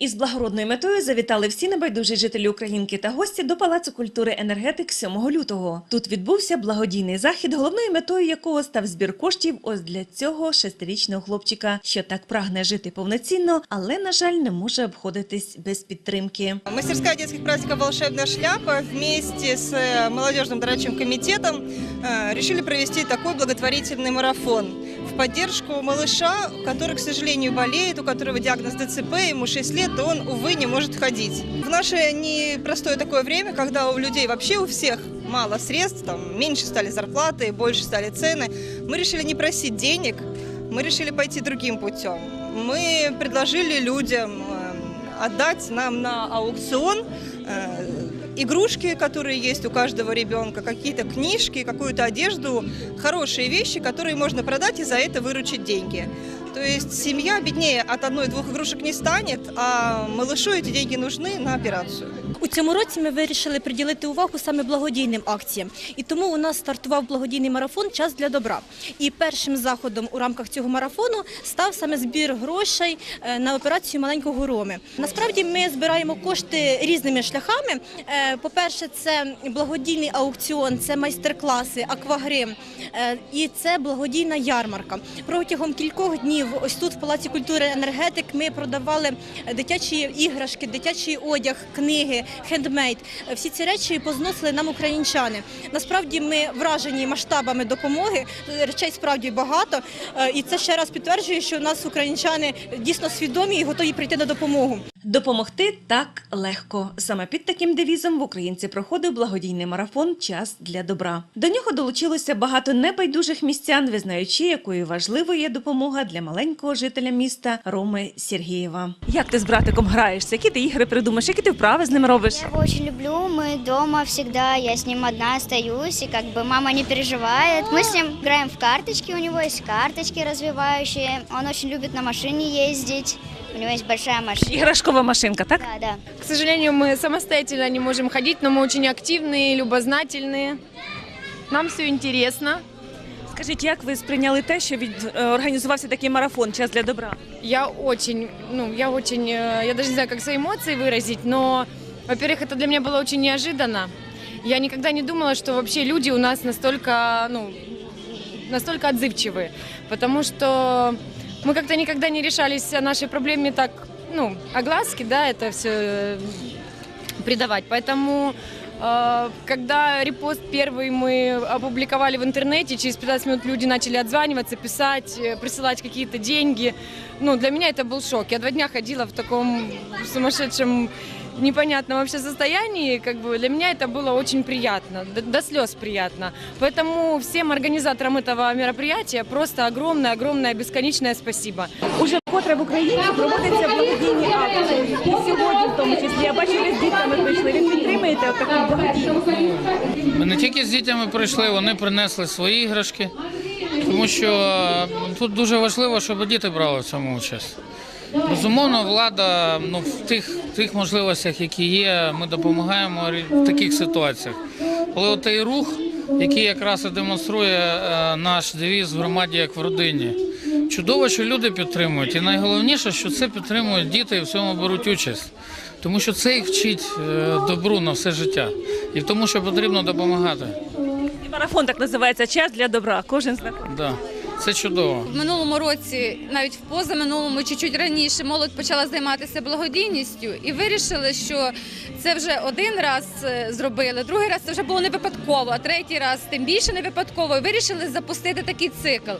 Із благородною метою завітали всі небайдужі жителі Українки та гості до Палацу культури енергетик 7 лютого. Тут відбувся благодійний захід, головною метою якого став збір коштів ось для цього шестирічного хлопчика, що так прагне жити повноцінно, але на жаль не може обходитись без підтримки. Мастерская детских праздников «Волшебная шляпа» вместе с э, молодежным дорачим комитетом э, решили провести такой благотворительный марафон в поддержку малыша, который, к сожалению, болеет, у которого диагноз ДЦП, ему 6 лет, и он, увы, не может ходить. В наше непростое такое время, когда у людей вообще у всех мало средств, там меньше стали зарплаты, больше стали цены, мы решили не просить денег, мы решили пойти другим путем. Мы предложили людям э, отдать нам на аукцион э, игрушки, которые есть у каждого ребенка, какие-то книжки, какую-то одежду, хорошие вещи, которые можно продать и за это выручить деньги. То есть семья беднее от одной-двух игрушек не станет, а малышу эти деньги нужны на операцию. У цьому році ми вирішили приділити увагу саме благодійним акціям, і тому у нас стартував благодійний марафон Час для добра. І першим заходом у рамках цього марафону став саме збір грошей е, на операцію маленького Роми. Насправді ми збираємо кошти різними шляхами. Е, По-перше, це благодійний аукціон, це майстер-класи, аквагрим е, і це благодійна ярмарка. Протягом кількох днів, ось тут в Палаці культури енергетик, ми продавали дитячі іграшки, дитячий одяг, книги, хендмейд. Всі ці речі позносили нам українчани. Насправді ми вражені масштабами допомоги. Речей справді багато, Е, і це ще раз підтверджує, що у нас українчани дійсно свідомі і готові прийти на допомогу. Допомогти так легко. Саме під таким девізом в Українці проходив благодійний марафон Час для добра. До нього долучилося багато небайдужих містян, визнаючи, якою важливою є допомога для маленького жителя міста Роми Сергієва. Як ти з братиком граєшся? Які ти ігри придумаєш? Які ти вправи з ним робиш? Я его очень люблю, мы дома всегда, я с ним одна остаюсь, и как бы мама не переживает. Мы с ним играем в карточки, у него есть карточки развивающие, он очень любит на машине ездить, у него есть большая машина. Іграшкова машинка, так? Да, да. К сожалению, мы самостоятельно не можем ходить, но мы очень активные, любознательные. Нам все интересно. Скажіть, як ви сприйняли те, що від е, організувався такий марафон Час для добра? Я очень, ну, я очень, э, я даже не знаю, как свои эмоции выразить, но, во-первых, это для меня было очень неожиданно. Я никогда не думала, что вообще люди у нас настолько, ну, настолько отзывчивы, потому что мы как-то никогда не решались о нашей проблеме так, ну, огласки, да, это все придавать. Поэтому, э, когда репост первый мы опубликовали в интернете, через 15 минут люди начали отзваниваться, писать, э, присылать какие-то деньги. Ну, для меня это был шок. Я два дня ходила в таком сумасшедшем непонятном вообще состоянии, как бы для меня это было очень приятно, до, до слез приятно. Поэтому всем организаторам этого мероприятия просто огромное-огромное бесконечное спасибо. Уже вкотре в Україні проводяться благодійні акції. І сьогодні, в тому числі, я бачу, ви з дітками прийшли. Ви підтримуєте таку благодійність? Ми не тільки з дітьми прийшли, вони принесли свої іграшки, тому що е, тут дуже важливо, щоб діти брали в цьому участь. Безумовно, влада ну, в тих, тих можливостях, які є, ми допомагаємо в таких ситуаціях. Але от той рух, який якраз і демонструє е, наш девіз в громаді як в родині. Чудово, що люди підтримують. І найголовніше, що це підтримують діти і в цьому беруть участь. Тому що це їх вчить е, добру на все життя. І тому, що потрібно допомагати. І марафон так називається Час для добра. Кожен знаходить. Да. Це чудово. В минулому році, навіть в позаминулому, чуть-чуть раніше, молодь почала займатися благодійністю і вирішили, що це вже один раз е, зробили, другий раз це вже було не випадково, а третій раз тим більше не випадково. І вирішили запустити такий цикл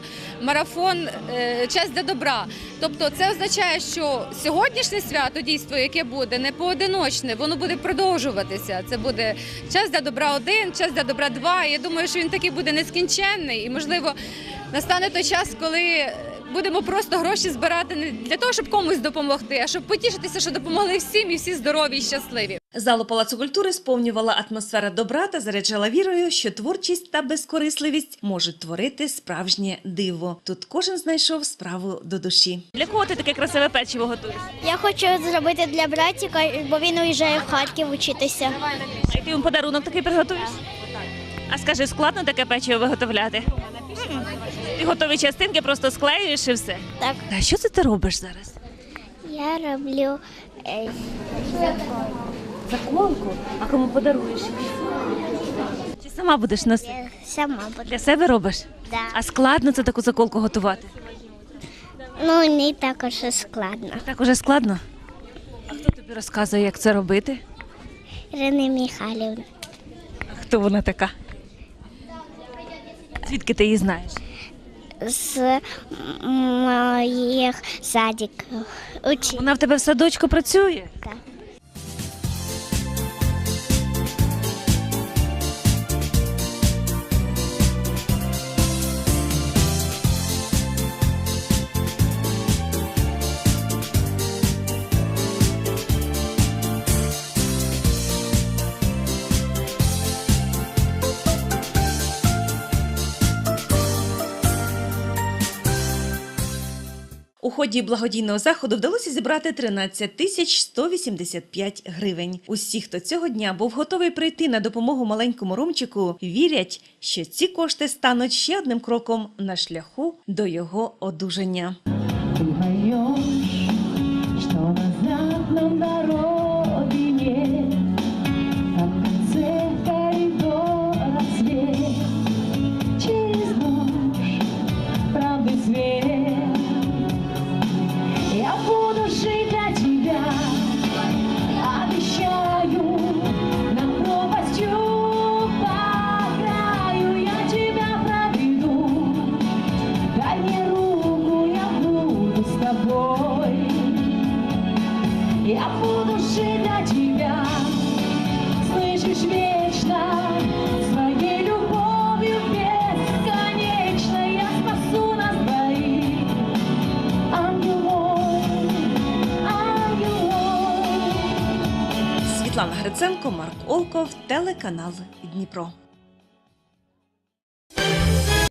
марафон е, час для добра. Тобто, це означає, що сьогоднішнє свято дійство, яке буде не поодиночне, воно буде продовжуватися. Це буде час для добра один, час для добра два. Я думаю, що він такий буде нескінченний і можливо. Настане той час, коли будемо просто гроші збирати не для того, щоб комусь допомогти, а щоб потішитися, що допомогли всім і всі здорові і щасливі. Залу Палацу культури сповнювала атмосфера добра та заряджала вірою, що творчість та безкорисливість можуть творити справжнє диво. Тут кожен знайшов справу до душі. Для кого ти таке красиве печиво готуєш? Я хочу зробити для братика, бо він уїжджає в Харків вчитися. А ти йому подарунок такий приготуєш? А скажи, складно таке печиво виготовляти? Ти готові частинки просто склеюєш і все. Так. А що це ти робиш зараз? Я роблю Заколку? А кому подаруєш? Чи сама будеш носити? Сама буду. Для себе робиш? Да. А складно це таку заколку готувати? Ну, не так уж і складно. Так уже складно? А хто тобі розказує, як це робити? Ірина Михайлівна. А хто вона така? Звідки ти її знаєш? З моїх садиків. Вона в тебе в садочку працює? Так. Ході благодійного заходу вдалося зібрати 13 тисяч 185 гривень. Усі, хто цього дня був готовий прийти на допомогу маленькому Ромчику, вірять, що ці кошти стануть ще одним кроком на шляху до його одужання. Узнаешь, що нам дороги Гриценко, Марк Олков, телеканал Дніпро.